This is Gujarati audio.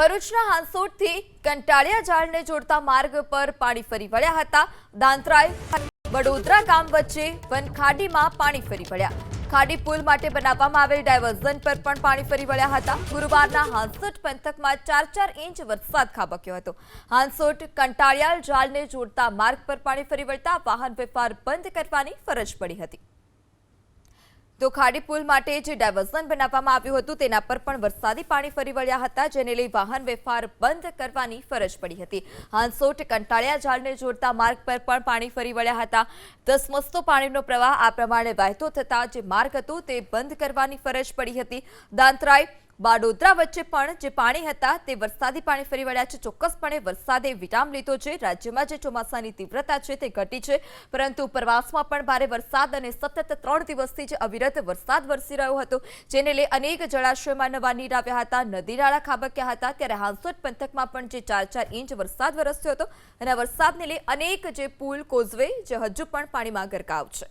ભરૂચના હાંસોટથી કંટાળિયા જાળને જોડતા માર્ગ પર પાણી ફરી વળ્યા હતા. દાંતરાય વડોદરા ગામ વચ્ચે વનખાડીમાં પાણી ફરી વળ્યા. ખાડી પુલ માટે બનાવવામાં આવેલ ડાયવર્ઝન પર પણ પાણી ફરી વળ્યા હતા. ગુરુવારના હાંસોટ પંથકમાં ચાર ચાર ઇંચ વરસાદ ખાબક્યો હતો. હાંસોટ કંટાળિયાલ જાળને જોડતા માર્ગ પર પાણી ફરી વળતા વાહન વ્યવહાર બંધ કરવાની ફરજ પડી હતી. તો ખાડી પુલ માટે જે ડાયવર્ઝન બનાવવામાં આવ્યું હતું, તેના પર પણ વરસાદી પાણી ફરી વળ્યા હતા, જેને લઈ વાહન વ્યવહાર બંધ કરવાની ફરજ પડી હતી. હાંસોટ કંટાળિયા ઝાડને જોડતા માર્ગ પર પણ પાણી ફરી વળ્યા હતા. ધસમસતો પાણીનો પ્રવાહ આ પ્રમાણે વહેતો થતા જે માર્ગ હતો, તે બંધ કરવાની ફરજ પડી હતી. દાંતરાય બાડોદરા વચ્ચે પણ જે પાણી હતા તે વરસાદી પાણી ફરી વળ્યા છે. ચોક્કસપણે વરસાદે વિરામ લીધો છે. રાજ્યમાં જે ચોમાસાની તીવ્રતા છે તે ઘટી છે. પરંતુ ઉપરવાસમાં પણ ભારે વરસાદ અને સતત ત્રણ દિવસથી જે અવિરત વરસાદ વરસી રહ્યો હતો. જેને લઈ અનેક જળાશયોમાં નવા નીર આવ્યા હતા. નદી નાળા ખાબક્યા હતા. ત્યારે હાંસોટ પંથકમાં પણ જે ચાર ચાર ઇંચ વરસાદ વરસ્યો હતો અને વરસાદને લઈ અનેક જે પુલ, કોઝવે, જે હજુ પણ પાણીમાં ગરકાવ છે.